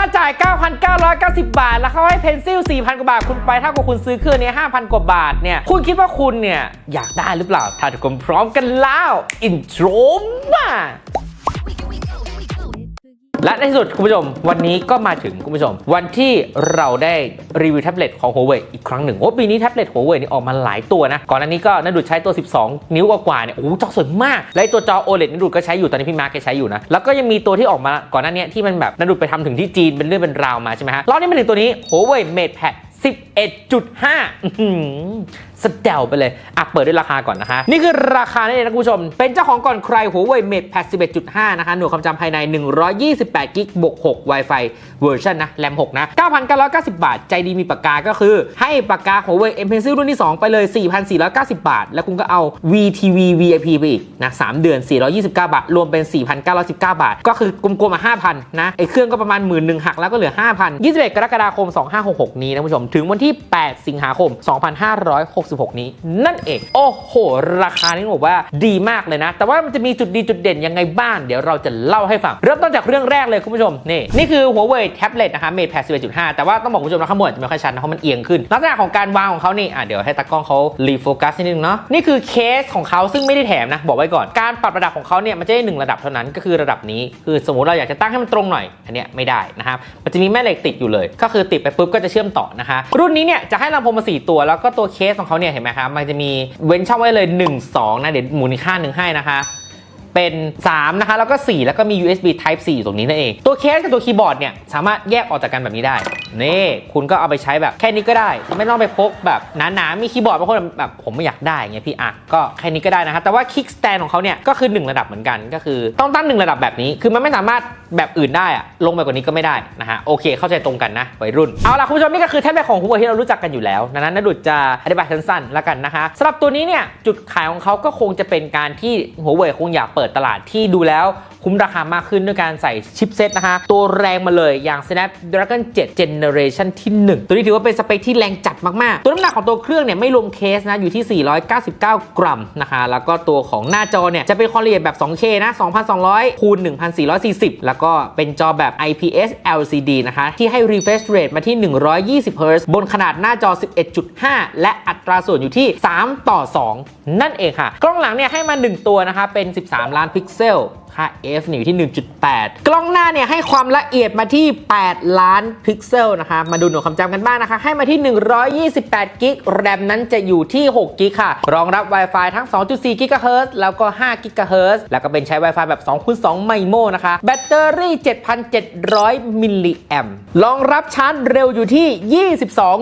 ค่าจ่าย 9,990 บาท แล้วเขาให้เพนซิล 4,000 กว่าบาท คุณไปเท่ากับคุณซื้อเครื่องนี้ 5,000 กว่าบาทเนี่ย คุณคิดว่าคุณเนี่ย อยากได้หรือเปล่าถ้าทุกคนพร้อมกันแล้ว อินโทรมา และในที่สุดคุณผู้ชม วันนี้ก็มาถึงคุณผู้ชม วันที่เราได้รีวิวแท็บเล็ตของ Huawei อีกครั้งหนึ่งโอ้ปีนี้แท็บเล็ต Huawei นี่ออกมาหลายตัวนะ ก่อนหน้านี้ก็นัดดูดใช้ตัว 12 นิ้วกว่าเนี่ยโอ้จอสวยมาก และตัวจอ OLED นัดดูดก็ใช้อยู่ตอนนี้พี่มาร์กใช้อยู่นะแล้วก็ยังมีตัวที่ออกมาก่อนหน้านี้ที่มันแบบนัดดูดไปทำถึงที่จีนเป็นเรื่องเป็นราวมาใช่ไหมฮะรอบนี้มาถึงตัวนี้ Huawei MatePad 11.5สเดวไปเลยอะเปิดด้วยราคาก่อนนะคะ นี่คือราคานั่นเองนะคุณผู้ชม เป็นเจ้าของก่อนใคร Huawei MatePad 11.5 นะคะ หน่วยความจำภายใน 128กิกบวก6 Wi-Fi เวอร์ชันนะแรม6นะ 9,990 บาท ใจดีมีปากกาก็คือ ให้ปากกา Huawei M Pencil รุ่นที่ 2 ไปเลย 4,490 บาท แล้วคุณก็เอา VTV VIP ไปอีกนะ 3 เดือน 429 บาท รวมเป็น 4,919 บาท ก็คือกลมๆมา5,000นะไอ้เครื่องก็ประมาณหมื่นหนึ่งหักแล้วก็เหลือ5,000 21กรกฎาคม 2566 นี้นะคุณผู้ชมถึงวันที่ที่ 8 สิงหาคม 2566 นี้นั่นเอง โอ้โห ราคานี่บอกว่าดีมากเลยนะ แต่ว่ามันจะมีจุดดีจุดเด่นยังไงบ้าง เดี๋ยวเราจะเล่าให้ฟัง เริ่มต้นจากเรื่องแรกเลยคุณผู้ชม นี่ นี่คือ Huawei Tablet นะคะ MatePad 11.5 แต่ว่าต้องบอกคุณผู้ชมนะข้างบนอาจจะไม่ค่อยชัดนะเพราะมันเอียงขึ้น ลักษณะของการวางของเขานี่อะเดี๋ยวให้ตากล้องเขารีโฟกัสนิดนึงเนาะนี่คือเคสของเขาซึ่งไม่ได้แถมนะบอกไว้ก่อนการปรับระดับของเขาเนี่ยมันจะได้หนึ่งระดับเท่านั้นก็คือระดับนี้คือสมมติเราอยากจะตั้งให้มันตรงหน่อยอันเนี้ยไม่ได้นะครับมันจะมีแม่เหล็กติดอยู่เลย ก็คือติดไปปุ๊บก็จะเชื่อมต่อนะคะรุ่นนี้เนี่ยจะให้ลำโพงมา4ตัว แล้วก็ตัวเคสของเขาเนี่ยเห็นไหมครับมันจะมีเว้นช่องไว้เลย 1 2 นะเดี๋ยวหมุนอีกข้างหนึ่งให้นะคะเป็น3นะคะแล้วก็ 4 แล้วก็มี USB Type C อยู่ตรงนี้นั่นเอง ตัวเคสกับตัวคีย์บอร์ดเนี่ยสามารถแยกออกจากกันแบบนี้ได้นี่คุณก็เอาไปใช้แบบแค่นี้ก็ได้ ไม่ต้องไปพกแบบหนาๆมีคีย์บอร์ดบางคนแบบผมไม่อยากได้ไงพี่อะก็แค่นี้ก็ได้นะครับแต่ว่าคิกสแตนของเขาเนี่ยก็คือ 1 ระดับเหมือนกันก็คือ ต้องตั้ง 1 ระดับแบบนี้ คือมันไม่สามารถแบบอื่นได้อะลงไปกว่านี้ก็ไม่ได้นะฮะโอเค เข้าใจตรงกันนะวัยรุ่นเอาล่ะคุณผู้ชมนี่ก็คือแท็บเล็ตของ Huawei ที่เรารู้จักกันอยู่แล้วดังนั้นนดุดจะอธิบายสั้นๆแล้วกันนะคะสำหรับตัวนี้เนี่ยจุดขายของเขาก็คงจะเป็นการที่ Huawei คงอยากเปิดตลาดที่ดูแล้วคุ้มราคามากขึ้นด้วยการใส่ชิปเซตนะคะตัวแรงมาเลยอย่าง Snapdragon 7 Generation ที่ 1 ตัวนี้ถือว่าเป็นสเปคที่แรงจัดมาก ๆ ตัวน้ำหนักของตัวเครื่องเนี่ยไม่รวมเคสนะอยู่ที่ 499 กรัมนะคะแล้วก็ตัวของหน้าจอเนี่ยจะเป็นความละเอียดแบบ 2K นะ2,200คูณ1440 แล้วก็เป็นจอแบบ IPS LCD นะคะที่ให้ refresh rate มาที่ 120 Hz บนขนาดหน้าจอ 11.5 และอัตราส่วนอยู่ที่ 3 ต่อ 2 นั่นเองค่ะ กล้องหลังเนี่ยให้มา 1 ตัวนะคะเป็น 13 ล้านพิกเซล ค่า f เนี่ยอยู่ที่ 1.8 กล้องหน้าเนี่ยให้ความละเอียดมาที่ 8 ล้านพิกเซลนะคะ มาดูหน่วยความจำกันบ้างนะคะ ให้มาที่ 128กิกแรมนั้นจะอยู่ที่6กิกค่ะ รองรับ Wi-Fi ทั้ง 2.4 GHz แล้วก็5 GHz แล้วก็เป็นใช้ Wi-Fi แบบ2คูณ2ไมโมนะคะ แบตเตอรี่ 7,700 มิลลิแอมรองรับชาร์จเร็วอยู่ที่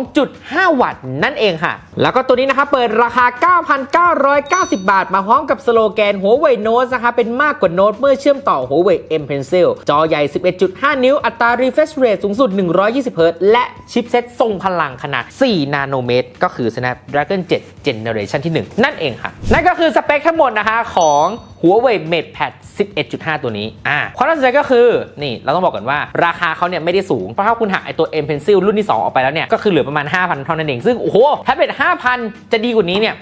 22.5 วัตต์นั่นเองค่ะ แล้วก็ตัวนี้นะครับเปิดราคา 9,990 บาท มาพร้อมกับสโลแกน Huawei Note นะคะเป็นมากกว่า Note เมื่อเชื่อมต่อ Huawei M Pencil จอใหญ่ 11.5 นิ้ว อัตรา refresh rate สูงสุด 120 Hz และชิปเซ็ตทรงพลังขนาด 4 นาโนเมตร ก็คือ Snapdragon 7 Generation ที่ 1 นั่นเองค่ะนั่นก็คือสเปคทั้งหมดนะคะของ Huawei MatePad 11.5 ตัวนี้อ่าความน่าสนใจก็คือนี่เราต้องบอกก่อนว่าราคาเขาเนี่ยไม่ได้สูง เพราะถ้าคุณหักไอตัว M Pencil รุ่นที่ 2 ออกไปแล้วเนี่ยก็คือเหลือประมาณ 5,000 เท่านั้นเอง ซึ่งโอ้โหแท็บเล็ต5,000 จะดีกว่านี้เนี่ย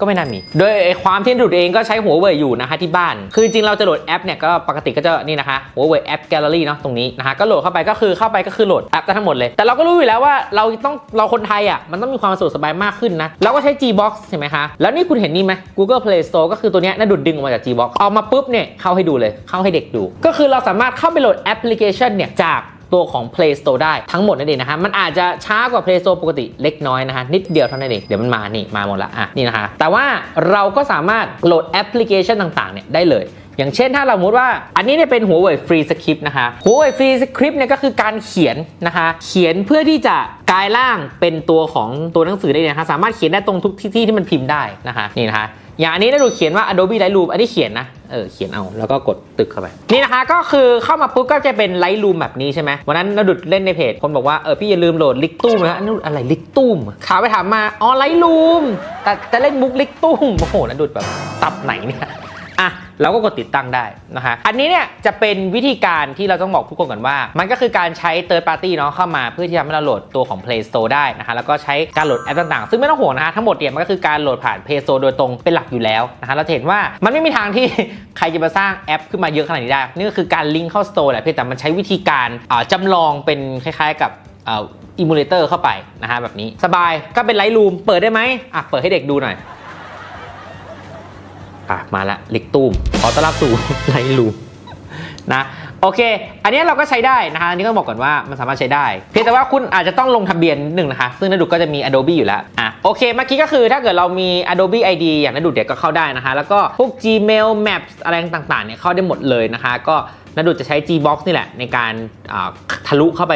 ก็ไม่น่ามี โดยความที่ดูดเองก็ใช้หัวเว่ยอยู่นะคะที่บ้าน คือจริงเราจะโหลดแอปเนี่ยก็ปกติก็จะนี่นะคะหัวเว่ยแอปแกลเลอรี่เนาะตรงนี้นะคะก็โหลดเข้าไปก็คือเข้าไปก็คือโหลดแอปได้ทั้งหมดเลย แต่เราก็รู้อยู่แล้วว่าเราต้องเราคนไทยอะมันต้องมีความสะดวกสบายมากขึ้นนะเราก็ใช้ Gbox ใช่ไหมคะแล้วนี่คุณเห็นนี่ไหม Google Play Store ก็คือตัวเนี้ยน่าดูดดึงออกมาจาก Gbox เอามาปุ๊บเนี่ยเข้าให้ดูเลยเข้าให้เด็กดู ก็คือเราสามารถเข้าไปโหลดแอปพลิเคชันเนี่ยจาก ตัวของ Play Store ได้ทั้งหมดนั่นเองนะฮะมันอาจจะช้ากว่า Play Store ปกติเล็กน้อยนะฮะนิดเดียวเท่านั้นเองเดี๋ยวมันมานี่มาหมดละอะนี่นะคะแต่ว่าเราก็สามารถโหลดแอปพลิเคชันต่างๆเนี่ยได้เลยอย่างเช่นถ้าเราสมมติว่าอันนี้เนี่ยเป็น Huawei Free Script นะคะ Huawei Free Script เนี่ยก็คือการเขียนนะคะเขียนเพื่อที่จะกลายร่างเป็นตัวของตัวหนังสือได้เลยนะคะสามารถเขียนได้ตรงทุกที่ที่มันพิมพ์ได้นะคะนี่นะคะ อย่างอันนี้ได้ดูเขียนว่า Adobe Lightroom อันนี้เขียนนะ เออเขียนเอาแล้วก็กดตึกเข้าไป นี่นะคะก็คือเข้ามาปุ๊บก็จะเป็น Lightroom แบบนี้ใช่ไหมวันนั้นนดุดเล่นในเพจ คนบอกว่า เออพี่อย่าลืมโหลดลิกตุ้มนะนดุดอะไรลิกตุ้มขาวไปถามมา อ๋อ Lightroom แต่จะเล่นมุกลิกตุ้ม โอ้โหนดุดแบบตับไหนเนี่ย อะ เราก็กดติดตั้งได้นะคะอันนี้เนี่ยจะเป็นวิธีการที่เราต้องบอกทุกคนก่อนว่า มันก็คือการใช้ third party เนาะเข้ามาเพื่อที่จะให้เราโหลดตัวของ Play Store ได้นะคะแล้วก็ใช้การโหลดแอปต่างๆ ซึ่งไม่ต้องห่วงนะคะทั้งหมดเนี่ยมันก็คือการโหลดผ่าน Play Store โดยตรงเป็นหลักอยู่แล้วนะคะเราเห็นว่ามันไม่มีทางที่ใครจะมาสร้างแอปขึ้นมาเยอะขนาดนี้ได้นี่ก็คือการลิงก์เข้า Store แหละเพียงแต่มันใช้วิธีการอ่าจำลองเป็นคล้ายๆกับอิมูเลเตอร์เข้าไปนะฮะแบบนี้สบายก็เป็นไลท์รูมเปิดได้ไหมอะเปิดให้เด็กดูหน่อย อะมาละเล็กตูมขอต้อนรับสู่ไลท์รูมนะโอเค อันนี้เราก็ใช้ได้นะคะอันนี้ก็บอกก่อนว่ามันสามารถใช้ได้ เพียงแต่ว่าคุณอาจจะต้องลงทะเบียนนิดหนึ่งนะคะ ซึ่งนดุดก็จะมี Adobe อยู่แล้วอะโอเคเมื่อกี้ก็คือถ้าเกิดเรามี Adobe ID อย่างนดุดเดี๋ยวก็เข้าได้นะคะ แล้วก็พวก Gmail Maps อะไรต่างๆเนี่ยเข้าได้หมดเลยนะคะ ก็นดุดจะใช้ Gbox นี่แหละในการทะลุเข้าไป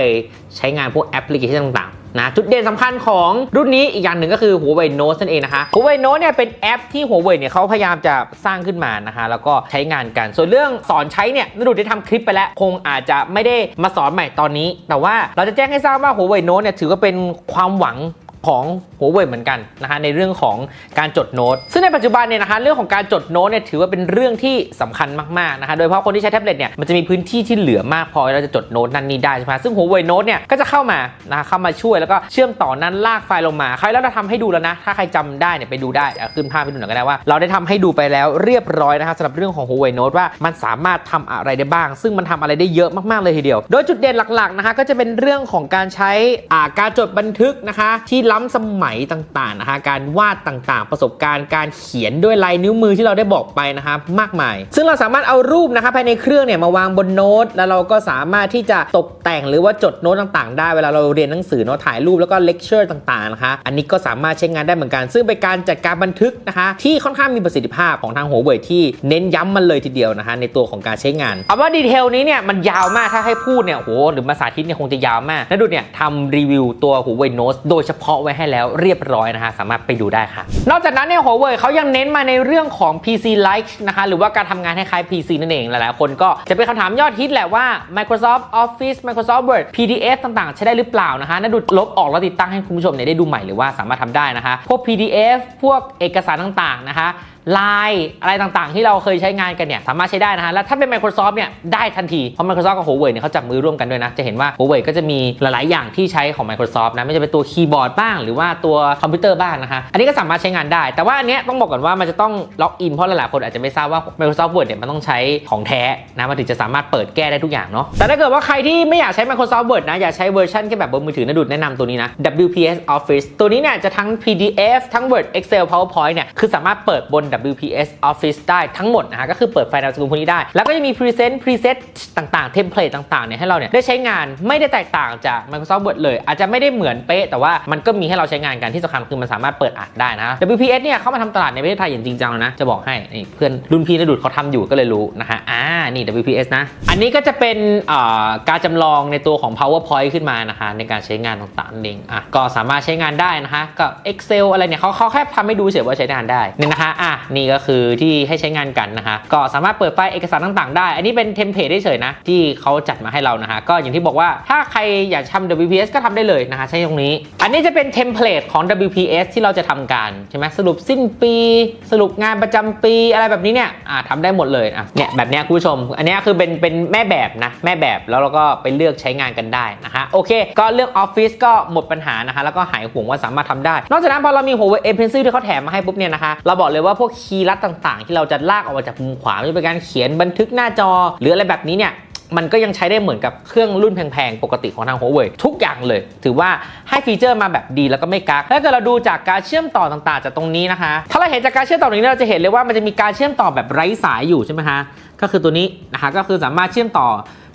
ใช้งานพวกแอปพลิเคชันต่าง นะจุดเด่นสำคัญของรุ่นนี้อีกอย่างหนึ่งก็คือ Huawei Note นั่นเองนะคะ Huawei Note เนี่ยเป็นแอปที่ Huawei เนี่ยเขาพยายามจะสร้างขึ้นมานะคะ แล้วก็ใช้งานกัน ส่วนเรื่องสอนใช้เนี่ยนดุได้ทำคลิปไปแล้ว คงอาจจะไม่ได้มาสอนใหม่ตอนนี้ แต่ว่าเราจะแจ้งให้ทราบว่า Huawei Note เนี่ยถือว่าเป็นความหวัง ของ Huawei เหมือนกันนะคะในเรื่องของการจดโน้ต ซึ่งในปัจจุบันเนี่ยนะคะเรื่องของการจดโน้ตเนี่ยถือว่าเป็นเรื่องที่สำคัญมากๆนะคะโดยเฉพาะคนที่ใช้แท็บเล็ตเนี่ยมันจะมีพื้นที่ที่เหลือมากพอที่เราจะจดโน้ตนั่นนี่ได้ใช่ไหมซึ่ง Huawei Note เนี่ยก็จะเข้ามานะคะเข้ามาช่วยแล้วก็เชื่อมต่อนั้นลากไฟล์ลงมาใครแล้วเราทำให้ดูแล้วนะ ถ้าใครจำได้เนี่ยไปดูได้ขึ้นภาพไปดูหน่อยก็ได้ว่า เราได้ทำให้ดูไปแล้วเรียบร้อยนะคะสำหรับเรื่องของ Huawei Note ว่ามันสามารถทำอะไรได้บ้าง ซึ่งมันทำอะไรได้เยอะมากๆเลยทีเดียว โดยจุดเด่นหลักๆนะคะก็จะเป็นเรื่องของการใช้อ่าการจดบันทึกนะคะที่ล้ำสมัยต่างๆนะคะการวาดต่างๆ ประสบการณ์การเขียนด้วยลายนิ้วมือที่เราได้บอกไปนะคะมากมาย ซึ่งเราสามารถเอารูปนะคะภายในเครื่องเนี่ยมาวางบนโน้ต แล้วเราก็สามารถที่จะตกแต่งหรือว่าจดโน้ตต่างๆ ได้เวลาเราเรียนหนังสือเนาะถ่ายรูปแล้วก็เลคเชอร์ต่างๆนะคะอันนี้ก็สามารถใช้งานได้เหมือนกัน ซึ่งเป็นการจัดการบันทึกนะคะที่ค่อนข้างมีประสิทธิภาพของทางหัวเว่ยที่เน้นย้ำมันเลยทีเดียวนะคะในตัวของการใช้งานเอาว่าดีเทลนี้เนี่ยมันยาวมากถ้าให้พูดเนี่ยโหหรือมาสาธิตเนี่ยคงจะยาวมากนะดูเนี่ยทำรีวิวตัวหัวเว่ยโน้ตโดยเฉพาะไว้ให้แล้วเรียบร้อยนะคะสามารถไปดูได้ค่ะ นอกจากนั้นเนี่ยหัวเว่ยเขายังเน้นมาในเรื่องของ PC like นะคะหรือว่าการทำงานคล้ายๆ PC นั่นเองหลายๆ คนก็จะเป็นคำถามยอดฮิตแหละว่า Microsoft Office Microsoft Word PDF ต่างๆ ใช้ได้หรือเปล่านะคะน่าดูลบออกแล้วติดตั้งให้คุณผู้ชมเนี่ยได้ดูใหม่หรือว่าสามารถทำได้นะคะพวก PDF พวกเอกสารต่างๆนะคะ ไลน์อะไรต่างๆ ที่เราเคยใช้งานกันเนี่ยสามารถใช้ได้นะฮะ แล้วถ้าเป็น Microsoft เนี่ยได้ทันที เพราะ Microsoft กับ Huawei เนี่ยเขาจับมือร่วมกันด้วยนะ จะเห็นว่า Huawei ก็จะมีหลายๆ อย่างที่ใช้ของ Microsoft นะ ไม่จะเป็นตัวคีย์บอร์ดบ้าง หรือว่าตัวคอมพิวเตอร์บ้างนะคะอันนี้ก็สามารถใช้งานได้ แต่ว่าอันเนี้ยต้องบอกก่อนว่ามันจะต้องล็อกอินเพราะหลายๆ คนอาจจะไม่ทราบว่า Microsoft Word เนี่ยมันต้องใช้ของแท้นะ มันถึงจะสามารถเปิดแก้ได้ทุกอย่างเนาะ แต่ถ้าเกิดว่าใครที่ไม่อยากใช้ Microsoft Word นะ อยากใช้เวอร์ชันแค่แบบบนมือถือนะดูดแนะนำตัวนี้นะ WPS Office ตัวนี้เนี่ยจะทั้ง PDF ทั้ง Word Excel PowerPoint เนี่ยคือสามารถเปิดบน WPS Office ได้ทั้งหมดนะฮะก็คือเปิดไฟล์นามสกุลพวกนี้ได้ แล้วก็จะมี Present Preset ต่างๆเทมเพลตต่างๆเนี่ยให้เราเนี่ยได้ใช้งานไม่ได้แตกต่างจาก Microsoft Word เลย อาจจะไม่ได้เหมือนเป๊ะ แต่ว่ามันก็มีให้เราใช้งานกันที่สำคัญคือมันสามารถเปิดอ่านได้นะ WPS เนี่ยเข้ามาทำตลาดในประเทศไทยอย่างจริงจังแล้วนะจะบอกให้นี่เพื่อนรุ่นพี่นดุดเขาทำอยู่ก็เลยรู้นะฮะอ่านี่ WPS นะอันนี้ก็จะเป็นการจำลองในตัวของ PowerPoint ขึ้นมานะคะในการใช้งานต่างๆนั่นเองอะก็สามารถใช้งานได้นะคะกับ Excel อะไรเนี่ยเขาเขาแค่ทำให้ดูเฉยว่าใช้งานได้นี่นะคะอะนี่ก็คือที่ให้ใช้งานกันนะคะ ก็สามารถเปิดไฟล์เอกสารต่างๆได้ อันนี้เป็นเทมเพลตเฉยๆนะ ที่เขาจัดมาให้เรานะคะก็อย่างที่บอกว่าถ้าใครอยากทำ WPS ก็ทำได้เลยนะคะใช้ตรงนี้ อันนี้จะเป็นเทมเพลตของ WPS ที่เราจะทำการใช่ไหมสรุปสิ้นปี สรุปงานประจำปีอะไรแบบนี้เนี่ยอ่าทำได้หมดเลยอะเนี่ยแบบเนี้ยคุณผู้ชม อันนี้คือเป็นเป็นแม่แบบนะแม่แบบแล้วเราก็ไปเลือกใช้งานกันได้นะคะโอเค ก็เรื่องออฟฟิศก็หมดปัญหานะคะแล้วก็หายห่วงว่าสามารถทำได้ นอกจากนั้นพอเรามี Huawei M Pencil ที่เขาแถมมาให้ปุ๊บเนี่ยนะคะเราบอกเลยว่าพวกคีย์ลัดต่างๆ ที่เราจะลากออกมาจากมุมขวาไม่ว่าจะเป็นการเขียนบันทึกหน้าจอ หรืออะไรแบบนี้เนี่ยมันก็ยังใช้ได้เหมือนกับเครื่องรุ่นแพงๆ ปกติของทาง Huawei ทุกอย่างเลย ถือว่าให้ฟีเจอร์มาแบบดีแล้วก็ไม่กักถ้าเกิดเราดูจากการเชื่อมต่อต่างๆ จากตรงนี้นะคะ ถ้าเราเห็นจากการเชื่อมต่อตรงนี้เราจะเห็นเลยว่ามันจะมีการเชื่อมต่อแบบไร้สายอยู่ใช่ไหมคะก็คือตัวนี้นะคะก็คือสามารถเชื่อมต่อ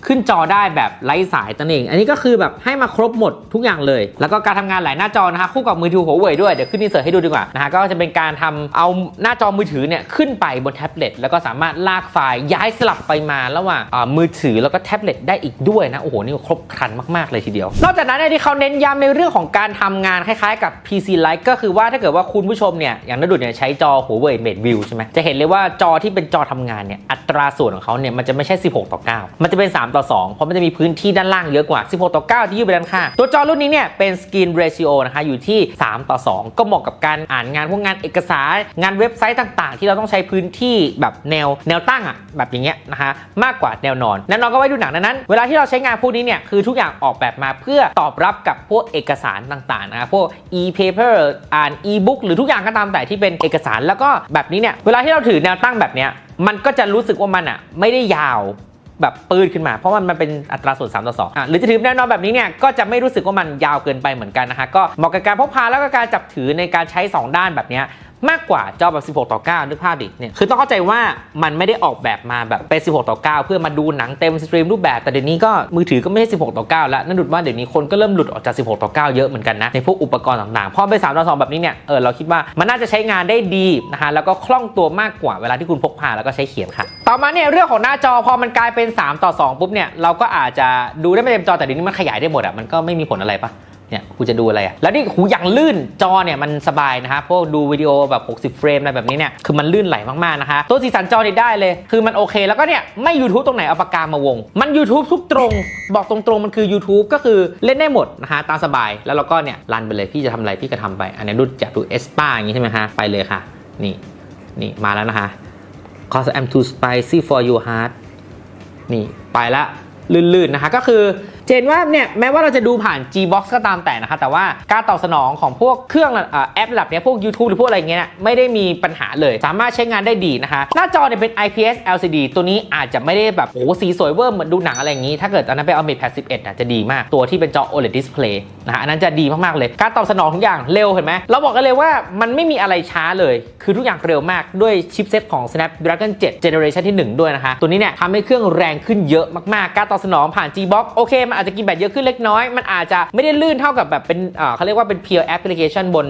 ขึ้นจอได้แบบไร้สายตันเอง อันนี้ก็คือแบบให้มาครบหมดทุกอย่างเลย แล้วก็การทำงานหลายหน้าจอนะคะคู่กับมือถือหัวเว่ยด้วยเดี๋ยวขึ้นอินเสิร์ตให้ดูดีกว่านะฮะก็จะเป็นการทำเอาหน้าจอมือถือเนี่ยขึ้นไปบนแท็บเล็ตแล้วก็สามารถลากไฟล์ย้ายสลับไปมาระหว่างมือถือแล้วก็แท็บเล็ตได้อีกด้วยนะโอ้โหนี่ครบครันมากๆเลยทีเดียว นอกจากนั้นเนี่ยที่เขาเน้นย้ำในเรื่องของการทำงานคล้ายๆกับ PC Lite ก็คือว่าถ้าเกิดว่าคุณผู้ชมเนี่ยอย่างนดุดเนี่ยใช้จอหัวเว่ย Mate View ใช่ไหมจะเห็นเลยว่าจอที่เป็นจอทำงานเนี่ยอัตราส่วนของเขาเนี่ยมันจะไม่ใช่ 16 ต่อ 9 มันจะเป็น 3 3 ต่อ 2 เพราะมันจะมีพื้นที่ด้านล่างเยอะกว่า 16 ต่อ 9 ที่ยืดไปด้านข้างตัวจอรุ่นนี้เนี่ยเป็น Screen Ratio นะคะอยู่ที่ 3 ต่อ 2 ก็เหมาะกับการอ่านงานพวกงานเอกสาร งานเว็บไซต์ต่างๆ ที่เราต้องใช้พื้นที่แบบแนวแนวตั้งอะแบบอย่างเงี้ยนะคะมากกว่าแนวนอนแนวนอนก็ไว้ดูหนังดังนั้น เวลาที่เราใช้งานพวกนี้เนี่ยคือทุกอย่างออกแบบมาเพื่อตอบรับกับพวกเอกสารต่างๆนะคะพวก e-paper อ่าน e-book หรือทุกอย่างก็ตามแต่ที่เป็นเอกสารแล้วก็แบบนี้เนี่ยเวลาที่เราถือแนวตั้งแบบเนี้ยมันก็จะรู้สึกว่ามันอะไม่ได้ยาว แบบปืดขึ้นมา เพราะมันมันเป็นอัตราส่วน3ต่อ2อะหรือจะถือแนวนอนแบบนี้เนี่ยก็จะไม่รู้สึกว่ามันยาวเกินไปเหมือนกันนะคะก็เหมาะกับการพกพาแล้วก็การจับถือในการใช้ 2 ด้านแบบนี้ มากกว่าจอแบบ 16 ต่อ 9 นึกภาพดิเนี่ยคือต้องเข้าใจว่ามันไม่ได้ออกแบบมาแบบเป็น 16 ต่อ 9 เพื่อมาดูหนังเต็มสตรีมรูปแบบแต่เดี๋ยวนี้ก็มือถือก็ไม่ใช่ 16 ต่อ 9 แล้วนั่นดูดว่าเดี๋ยวนี้คนก็เริ่มหลุดออกจาก 16 ต่อ 9 เยอะเหมือนกันนะในพวกอุปกรณ์ต่างๆพอเป็น3ต่อ2แบบนี้เนี่ยเออเราคิดว่ามันน่าจะใช้งานได้ดีนะคะแล้วก็คล่องตัวมากกว่าเวลาที่คุณพกพาแล้วก็ใช้เขียนค่ะ ต่อมาเนี่ยเรื่องของหน้าจอพอมันกลายเป็น 3 ต่อ 2 ปุ๊บเนี่ยเราก็อาจจะดูได้ไม่เต็มจอแต่เดี๋ยวนี้มันขยายได้หมดอะมันก็ไม่มีผลอะไรปะ เนี่ยกูจะดูอะไรอะแล้วนี่หูอย่างลื่นจอเนี่ยมันสบายนะฮะพวกดูวิดีโอแบบ 60 เฟรมอะไรแบบนี้เนี่ยคือมันลื่นไหลมากๆนะคะตัวสีสันจอนี่ได้เลย คือมันโอเค แล้วก็เนี่ยไม่ YouTube ตรงไหนเอาปากกามาวง มัน YouTube ทุกตรง บอกตรงๆ มันคือ YouTube ก็คือเล่นได้หมดนะคะตามสบายแล้วเราก็เนี่ยรันไปเลยพี่จะทำอะไรพี่ก็ทำไป อันนี้ดูจากดูเอสป้าอย่างนี้ใช่ไหมฮะไปเลยค่ะ นี่นี่มาแล้วนะคะ cause I'm too spicy for your heart นี่ไปละลื่นๆนะคะก็คือ เจนว่าเนี่ยแม้ว่าเราจะดูผ่าน Gbox ก็ตามแต่นะคะแต่ว่าการตอบสนองของพวกเครื่องอแอประดับเนี้ยพวก YouTube หรือพวกอะไรเงี้ยไม่ได้มีปัญหาเลย สามารถใช้งานได้ดีนะคะ หน้าจอเนี่ยเป็น IPS LCD ตัวนี้อาจจะไม่ได้แบบโอ้สีสวยเวอร์เหมือนดูหนังอะไรอย่างงี้ ถ้าเกิดตอนนั้นไปเอา Mate Pad 11อะจะดีมาก ตัวที่เป็นจอ OLED display นะฮะอันนั้นจะดีมากๆเลย การตอบสนองทุกอย่างเร็วเห็นไหมเราบอกกันเลยว่ามันไม่มีอะไรช้าเลย คือทุกอย่างเร็วมากด้วยชิปเซตของ Snapdragon 7 Generation ที่ 1 ด้วยนะคะตัวนี้เนี่ยทำให้เครื่องแรงขึ้นเยอะมากๆ การตอบสนองผ่าน Gbox โอเคมันอาจจะกินแบตเยอะขึ้นเล็กน้อย มันอาจจะไม่ได้ลื่นเท่ากับแบบเป็นเขาเรียกว่าเป็น pure application บน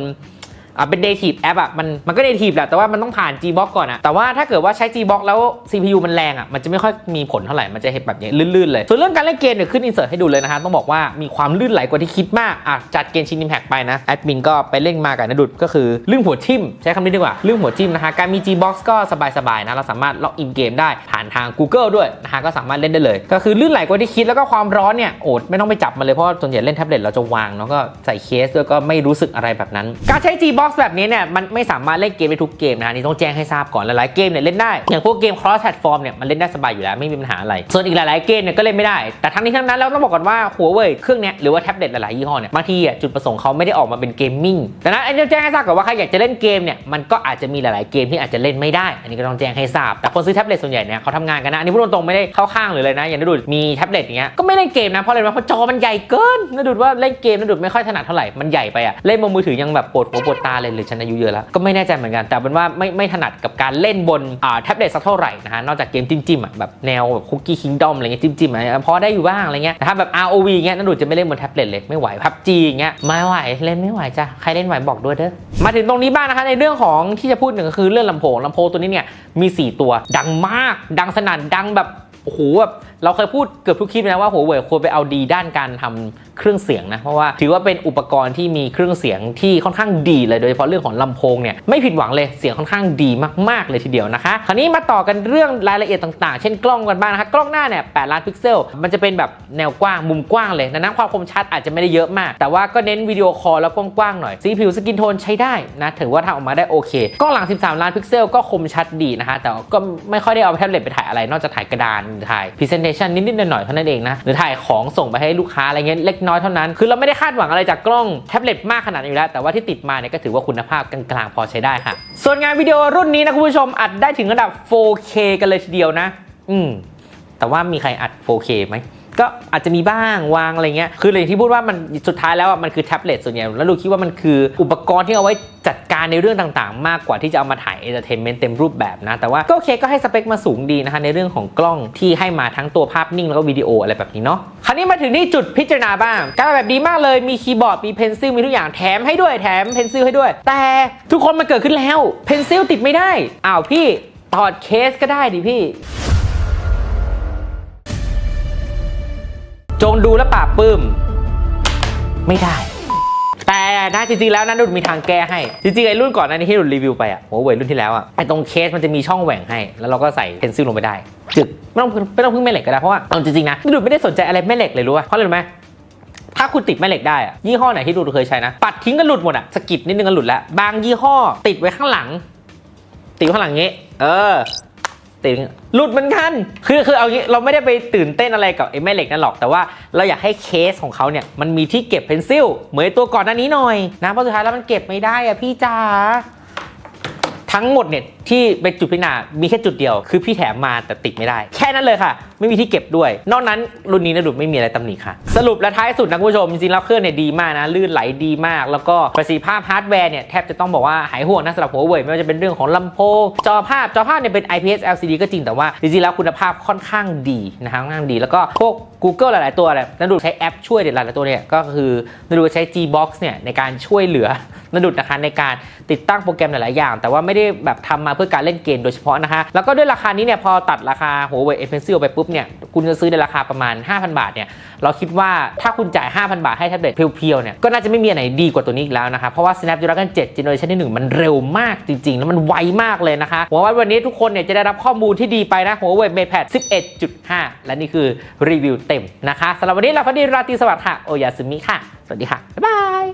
อ่าเป็น native app อะมันมันก็ native แหละแต่ว่ามันต้องผ่าน Gbox ก่อนอะแต่ว่าถ้าเกิดว่าใช้ Gbox แล้ว CPU มันแรงอะมันจะไม่ค่อยมีผลเท่าไหร่มันจะเห็นแบบนี้ลื่นๆเลย ส่วนเรื่องการเล่นเกมเนี่ยขึ้นอินเสิร์ตให้ดูเลยนะฮะต้องบอกว่ามีความลื่นไหลกว่าที่คิดมากอะจัดเกมชิน Impact ไปนะแอดมินก็ไปเล่นมากับนดุดก็คือลื่นหัวทิ่มใช้คำนี้ดีกว่าลื่นหัวทิ่มนะฮะการมี Gbox ก็สบายๆนะเราสามารถล็อกอินเกมได้ผ่านทาง Google ด้วยนะฮะก็สามารถเล่นได้เลย ก็คือลื่นไหลกว่าที่คิดแล้วก็ความร้อนเนี่ยโอดไม่ต้องไปจับมันเลยเพราะส่วนใหญ่เล่นแท็บเล็ตเราจะวางเนาะก็ใส่เคสด้วยก็ไม่รู้สึกอะไรแบบนั้น การใช้ Gbox แบบนี้เนี่ยมันไม่สามารถเล่นเกมได้ทุกเกมนะฮะนี่ต้องแจ้งให้ทราบก่อนหลายๆเกมเนี่ยเล่นได้อย่างพวกเกม cross platform เนี่ยมันเล่นได้สบายอยู่แล้วไม่มีปัญหาอะไร ส่วนอีกหลายๆเกมเนี่ยก็เล่นไม่ได้ แต่ทั้งนี้ทั้งนั้นเราต้องบอกก่อนว่าหัวเว่ยเครื่องเนี้ยหรือว่าแท็บเล็ตหลายๆยี่ห้อเนี่ยบางทีอะจุดประสงค์เขาไม่ได้ออกมาเป็นเกมมิ่งดังนั้นอันนี้ต้องแจ้งให้ทราบก่อนว่าใครอยากจะเล่นเกมเนี่ยมันก็อาจจะมีหลายๆเกมที่อาจจะเล่นไม่ได้ อันนี้ก็ต้องแจ้งให้ทราบแต่คนซื้อแท็บเล็ตส่วนใหญ่เนี่ยเขาทำงานกันนะอันนี้พูดตรงๆไม่ได้เข้าข้างหรือเลยนะอย่างนดุดมีแท็บเล็ตอย่างเงี้ยก็ไม่เล่นเกมนะเพราะอะไรเพราะจอมันใหญ่เกินนดุดว่าเล่นเกมนดุดไม่ค่อยถนัดเท่าไหร่มันใหญ่ไปอะเล่นบนมือถือยังแบบปวดหัวปวดตาเลยหรือฉันอายุเยอะแล้วก็ไม่แน่ใจเหมือนกันแต่เป็นว่าไม่ไม่ถนัดกับการเล่นบนอ่าแท็บเล็ตสักเท่าไหร่นะฮะนอกจากเกมจิ้มๆอะแบบแนวแบบคุกกี้คิงดอมอะไรเงี้ยจิ้มๆอะไรพอได้อยู่บ้างอะไรเงี้ยแต่ถ้าแบบ ROV เงี้ยนดุดจะไม่เล่นบนแท็บเล็ตเลยไม่ไหวพับจีเงี้ยไม่ไหวเล่นไม่ไหวจ้ะใครเล่นไหวบอกด้วยเด้อมาถึงตรงนี้บ้างนะคะในเรื่องของที่จะพูดหนึ่งก็คือเรื่องลำโพงลำโพงตัวนี้เนี่ยมี 4 ตัวดังมาก ดังสนั่นดังแบบโอ้โหแบบ เราเคยพูดเกือบทุกคลิปนะว่าหัวเว่ยควรไปเอาดีด้านการทำเครื่องเสียงนะ เพราะว่าถือว่าเป็นอุปกรณ์ที่มีเครื่องเสียงที่ค่อนข้างดีเลยโดยเฉพาะเรื่องของลำโพงเนี่ยไม่ผิดหวังเลยเสียงค่อนข้างดีมากๆเลยทีเดียวนะคะคราวนี้มาต่อกันเรื่องรายละเอียดต่างๆ เช่นกล้องกันบ้างนะคะกล้องหน้าเนี่ย8ล้านพิกเซล มันจะเป็นแบบแนวกว้างมุมกว้างเลยดังนั้นความคมชัดอาจจะไม่ได้เยอะมาก แต่ว่าก็เน้นวิดีโอคอลแล้วกว้างๆหน่อยสีผิวสกินโทนใช้ได้นะถือว่าทำออกมาได้โอเคกล้องหลัง 13 ล้านพิกเซลก็คมชัดดีนะคะแต่ก็ไม่ค่อยได้เอาแท็บเล็ตไปถ่ายอะไรนอกจากถ่ายกระดานหรือถ่ายนิดๆหน่อยๆเท่านั้นเองนะหรือถ่ายของส่งไปให้ลูกค้าอะไรเงี้ยเล็กน้อยเท่านั้นคือเราไม่ได้คาดหวังอะไรจากกล้องแท็บเล็ตมากขนาดนี้อยู่แล้ว แต่ว่าที่ติดมาเนี่ยก็ถือว่าคุณภาพกลางๆพอใช้ได้ค่ะส่วนงานวิดีโอรุ่นนี้นะคุณผู้ชมอัดได้ถึงระดับ 4K กันเลยทีเดียวนะ อืมแต่ว่ามีใครอัด 4K ไหม ก็อาจจะมีบ้างวางอะไรเงี้ยคืออย่างที่พูดว่ามันสุดท้ายแล้วอะมันคือแท็บเล็ตส่วนใหญ่แล้วดูคิดว่ามันคืออุปกรณ์ที่เอาไว้จัดการในเรื่องต่างๆ มากกว่าที่จะเอามาถ่ายเอนเตอร์เทนเมนต์เต็มรูปแบบนะ แต่ว่าก็โอเคก็ให้สเปคมาสูงดีนะคะในเรื่องของกล้องที่ให้มาทั้งตัวภาพนิ่งแล้วก็วิดีโออะไรแบบนี้เนาะคราวนี้มาถึงที่จุดพิจารณาบ้างการแบบดีมากเลยมีคีย์บอร์ดมีเพนซิลมีทุกอย่างแถมให้ด้วยแถมเพนซิลให้ด้วย แต่ทุกคนมันเกิดขึ้นแล้วเพนซิลติดไม่ได้อ้าวพี่ถอดเคสก็ได้ดิพี่ จงดูและปราบปลื้มไม่ได้ แต่นะจริงๆแล้วนะดุดมีทางแก้ให้ จริงๆไอ้รุ่นก่อนหนั้นที่ดุดรีวิวไปอะหัวเว่ยรุ่นที่แล้วอะไอ้ตรงเคสมันจะมีช่องแหว่งให้ แล้วเราก็ใส่เพนซิลลงไปได้ จึกไม่ต้องไม่ต้องพึ่งแม่เหล็กก็ได้เพราะว่าเอาจริงๆนะดูไม่ได้สนใจอะไรแม่เหล็กเลยรู้ป่ะเพราะอะไรรู้ไหมถ้าคุณติดแม่เหล็กได้อะยี่ห้อไหนที่ดูเคยใช้นะ ปัดทิ้งก็หลุดหมดอะสกิดนิดนึงก็หลุดแล้ว บางยี่ห้อติดไว้ข้างหลัง ติดไว้ข้างหลังอย่างงี้ เออ ตื่นหลุดเหมือนกัน คือคือเอางี้เราไม่ได้ไปตื่นเต้นอะไรกับไอ้แม่เหล็กนั่นหรอกแต่ว่าเราอยากให้เคสของเขาเนี่ยมันมีที่เก็บเพนซิลเหมือนตัวก่อนหน้านี้หน่อยนะเพราะสุดท้ายแล้วมันเก็บไม่ได้อะพี่จ๋าทั้งหมดเนี่ยที่เป็นจุดพิจารณามีแค่จุดเดียว คือพี่แถมมาแต่ติดไม่ได้ แค่นั้นเลยค่ะ ไม่มีที่เก็บด้วย นอกนั้นรุ่นนี้นะดุดไม่มีอะไรตำหนิค่ะ สรุปและท้ายสุดนะคุณผู้ชมจริงๆแล้วเครื่องเนี่ยดีมากนะลื่นไหลดีมาก แล้วก็ประสิทธิภาพฮาร์ดแวร์เนี่ยแทบจะต้องบอกว่าหายห่วงนะสำหรับหัวเว่ยไม่ว่าจะเป็นเรื่องของลำโพงจอภาพจอภาพเนี่ยเป็น IPS LCD ก็จริงแต่ว่าจริงๆแล้วคุณภาพค่อนข้างดีนะฮะค่อนข้างดี แล้วก็พวก Google หลายๆตัวเนี่ยนันดูใช้แอปช่วยเนี่ยหลายๆตัวเนี่ยก็คือนันดูใช้ Gbox เนี่ยในการช่วยเหลือนันดุนะคะในการติดตั้งโปรแกรมหลายๆอย่าง แต่ว่าไม่ได้แบบทำมาเพื่อการเล่นเกมโดยเฉพาะนะคะแล้วก็ด้วยราคานี้เนี่ยพอตัดราคา Huawei e p e n c i l ไปปุ๊บเนี่ยคุณจะซื้อในราคาประมาณ 5,000 บาทเนี่ยเราคิดว่าถ้าคุณจ่าย 5,000 บาทให้แท็บเล็ตเพียวๆเนี่ยก็น่าจะไม่มีอันไหนดีกว่าตัวนี้อีกแล้วนะคะเพราะว่า Snapdragon 7 Generation ที่ 1 มันเร็วมากจริง ๆ แล้วมันไวมากเลยนะคะหวังว่าวันนี้ทุกคนเนี่ยจะได้รับข้อมูลที่ดีไปนะ Huawei MatePad 11.5 และนี่คือรีวิวเต็มนะคะสำหรับวันนี้เราพอดีราตรีสวัสดิ์ค่ะโอยาสึมิค่ะสวัสดีค่ะบ๊ายบาย